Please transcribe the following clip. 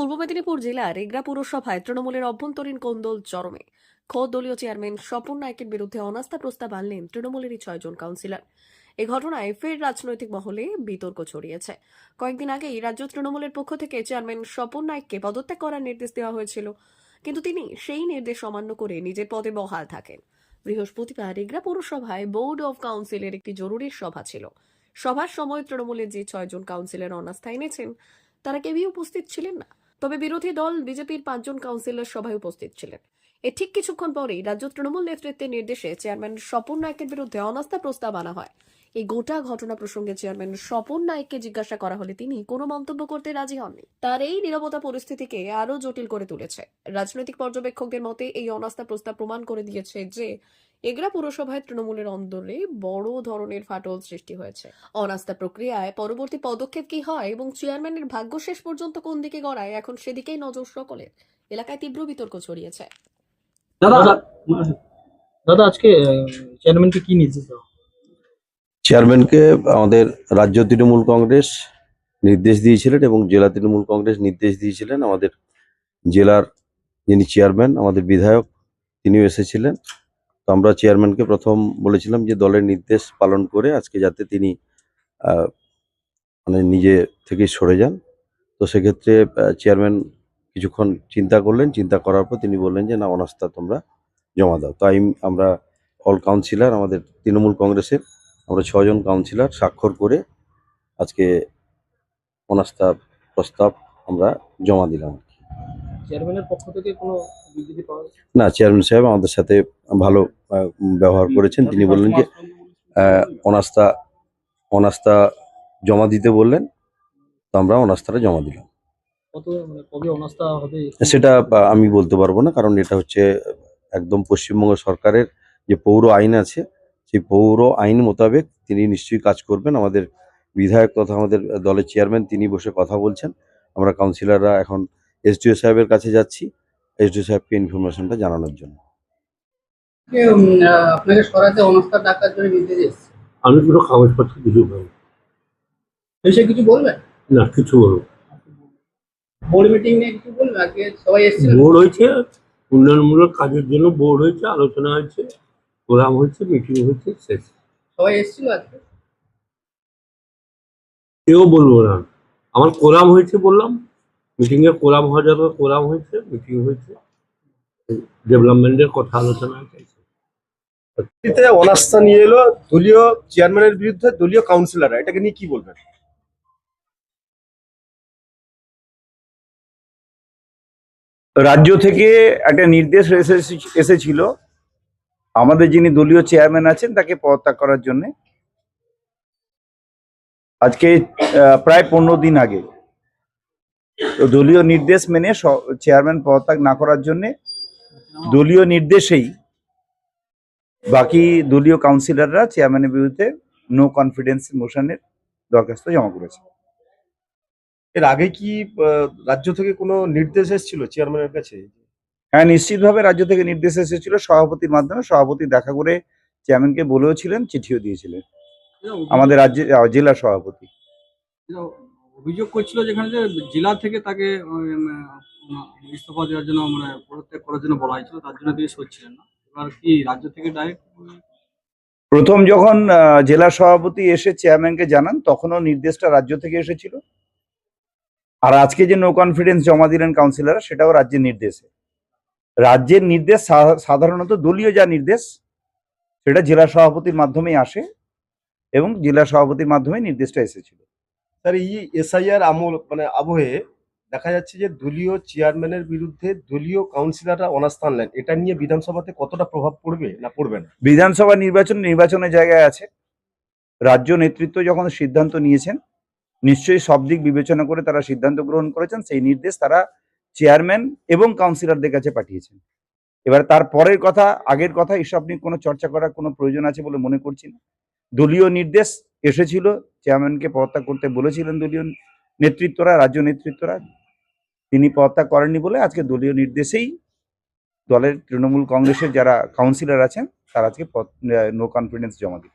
পূর্ব মেদিনীপুর জেলার এগরা পুরসভায় তৃণমূলের অভ্যন্তরীণ কোন্দল চরমে? খোদ দলীয় চেয়ারম্যান স্বপন নায়কের বিরুদ্ধে অনাস্থা প্রস্তাব আনলেন তৃণমূলেরই ছয়জন কাউন্সিলর। এ ঘটনায় ফের রাজনৈতিক মহলে বিতর্ক ছড়িয়েছে। কয়েকদিন আগেই রাজ্য তৃণমূলের পক্ষ থেকে চেয়ারম্যান স্বপন নায়ককে পদত্যাগ করার নির্দেশ দেওয়া হয়েছিল। কিন্তু তিনি সেই নির্দেশ অমান্য করে নিজের পদে বহাল থাকেন। বৃহস্পতিবার এগরা পৌরসভায় বোর্ড অব কাউন্সিলের একটি জরুরি সভা ছিল। সভার সময় তৃণমূলের যে ছয়জন কাউন্সিলর অনাস্থা এনেছেন, তারা কেউই উপস্থিত ছিলেন না। তবে বিরোধী দল বিজেপির পাঁচজন কাউন্সিলর সভায় উপস্থিত ছিলেন। এর ঠিক কিছুক্ষণ পরেই রাজ্য তৃণমূল নেতৃত্বের নির্দেশে চেয়ারম্যান স্বপন নায়কের বিরুদ্ধে অনাস্থা প্রস্তাব আনা হয়। এই গোটা ঘটনা প্রসঙ্গে চেয়ারম্যান স্বপন নায়ককে জিজ্ঞাসা করা হলে তিনি কোনো মন্তব্য করতে রাজি হননি। তার এই নিরবতা পরিস্থিতিকে আরও জটিল করে তুলেছে। রাজনৈতিক পর্যবেক্ষকদের মতে এই অনাস্থা প্রস্তাব প্রমাণ করে দিয়েছে যে, এগরা পুরসভায় তৃণমূলের অন্দরে বড় ধরনের ফাটল সৃষ্টি হয়েছে। অনাস্থা প্রক্রিয়ায় পরবর্তী পদক্ষেপ কি হয় এবং চেয়ারম্যানের ভাগ্য শেষ পর্যন্ত কোন দিকে গড়ায়, এখন সেদিকেই নজর সকলের। এলাকায় তীব্র বিতর্ক ছড়িয়েছে। দাদা দাদা। আজকে চেয়ারম্যানকে কি নির্দেশ দেওয়া? চেয়ারম্যানকে আমাদের রাজ্য তৃণমূল কংগ্রেস নির্দেশ দিয়েছিলেন এবং জেলা তৃণমূল কংগ্রেস নির্দেশ দিয়েছিলেন। আমাদের জেলার যিনি চেয়ারম্যান আমাদের বিধায়ক তিনিও এসেছিলেন। তো আমরা চেয়ারম্যানকে প্রথম বলেছিলাম যে দলের নির্দেশ পালন করে আজকে যাতে তিনি আহ, মানে নিজে থেকে সরে যান। তো সেক্ষেত্রে চেয়ারম্যান কিছুক্ষণ চিন্তা করলেন চিন্তা করার পর তিনি বললেন যে না অনাস্থা তোমরা জমা দাও। তাই আমরা অল কাউন্সিলর আমাদের তৃণমূল কংগ্রেসের আমরা ছজন কাউন্সিলর স্বাক্ষর করে আজকে অনাস্থা প্রস্তাব আমরা জমা দিলাম চেয়ারম্যানের পক্ষ থেকে কোনো বিবৃতি পাওয়া গেছে? না চেয়ারম্যান সাহেব আমাদের সাথে ভালো ব্যবহার করেছেন। তিনি বললেন যে অনাস্থা অনাস্থা জমা দিতে বললেন তো আমরা অনাস্থাটা জমা দিলাম। সেটা আমি বলতে পারব না কারণ এটা হচ্ছে একদম পশ্চিমবঙ্গ সরকারের যে পৌর আইন আছে সেই পৌর আইন মোতাবেক তিনি নিশ্চয়ই কাজ করবেন। আমাদের বিধায়ক তথা আমাদের দলের চেয়ারম্যান তিনি বসে কথা বলছেন। আমরা কাউন্সিলররা এখন এসডিও সাহেবের কাছে যাচ্ছি এসডিও সাহেবকে ইনফরমেশনটা জানানোর জন্য। যে, আপনাকে সরাতে অনাস্থা টাকার জন্য নির্দেশ এসেছে আমি কোনো কাগজপত্র কিছু পাই এসে কিছু বলবেন? না কিছু বলব বোর্ড মিটিং নিয়ে কিছু বলবেন আজকে সবাই বোর্ড হয়েছে উন্নয়নমূলক কাজের জন্য বোর্ড হয়েছে আলোচনা হয়েছে প্রোগ্রাম হয়েছে মিটিং হয়েছে শেষ। সবাই এসেছিল আজকে? কেউ বলব না। আমার কোরাম হয়েছে বললাম। মিটিংয়ে কোরাম হওয়া যাবে কোরাম হয়েছে মিটিং হয়েছে। ডেভেলপমেন্টের কথা আলোচনা হয়েছে। অনাস্থা নিয়ে এলো দলীয় চেয়ারম্যানের বিরুদ্ধে দলীয় কাউন্সিলররা এটাকে নিয়ে কি বলবেন? রাজ্য থেকে একটা নির্দেশ এসে- এসেছিল। আমাদের যিনি দলীয় চেয়ারম্যান আছেন, তাকে পদত্যাগ করার জন্য। আজকে প্রায় পনেরো দিন আগে। তো দলীয় নির্দেশ মেনে চেয়ারম্যান পদত্যাগ না করার জন্য দলীয় নির্দেশেই বাকি দলীয় কাউন্সিলররা চেয়ারম্যানের বিরুদ্ধে নো কনফিডেন্স মোশনের দরখাস্ত জমা করেছে। এর আগে কি রাজ্য থেকে কোনো নির্দেশ এসেছিল চেয়ারম্যানের কাছে? হ্যাঁ নিশ্চিতভাবে রাজ্য থেকে নির্দেশ এসেছিল। সভাপতির মাধ্যমে সভাপতি দেখা করে চেয়ারম্যানকে বলেও ছিলেন চিঠিও দিয়েছিলেন। আমাদের রাজ্যে জেলা সভাপতি। অভিযোগ করছিল যেখানে যে জেলা থেকে তাকে ইস্তফা দেওয়ার জন্য মানে পদত্যাগ করার জন্য বলা হয়েছিল তার জন্য তিনি সচ্ছিলেন না। এবার কি রাজ্য থেকে ডাইরেক্ট প্রথম যখন আহ, জেলা সভাপতি এসে চেয়ারম্যানকে জানান তখনও নির্দেশটা রাজ্য থেকে এসেছিল। আর আজকে যে নো কনফিডেন্স জমা দিলেন কাউন্সিলররা সেটাও রাজ্যের নির্দেশে। রাজ্যের নির্দেশ সাধারণত দলীয় যা নির্দেশ সেটা জেলা সভাপতির মাধ্যমেই আসে এবং জেলা সভাপতির মাধ্যমে নির্দেশটা এসেছিল। স্যার এই এসআইআর আমল মানে আবহে দেখা যাচ্ছে যে দলীয় চেয়ারম্যানের বিরুদ্ধে দলীয় কাউন্সিলররা অনাস্থা আনলেন এটা নিয়ে বিধানসভাতে কতটা প্রভাব পড়বে না পড়বে না? বিধানসভা নির্বাচন নির্বাচনের জায়গায় আছে। রাজ্য নেতৃত্ব যখন সিদ্ধান্ত নিয়েছেন নিশ্চয়ই সব দিক বিবেচনা করে তারা সিদ্ধান্ত গ্রহণ করেছেন, সেই নির্দেশ তারা চেয়ারম্যান এবং কাউন্সিলরদের কাছে পাঠিয়েছেন। এবার তার পরের কথা, আগের কথা, এসব নিয়ে কোনো চর্চা করার কোনো প্রয়োজন আছে বলে মনে করছি না। দলীয় নির্দেশ এসেছিল চেয়ারম্যানকে পদত্যাগ করতে বলেছিলেন দলীয় নেতৃত্বরা, রাজ্য নেতৃত্বরা। তিনি পদত্যাগ করেননি বলে আজকে দলীয় নির্দেশেই দলের তৃণমূল কংগ্রেসের যারা কাউন্সিলর আছেন, তারা আজকে নো কনফিডেন্স জমা দিল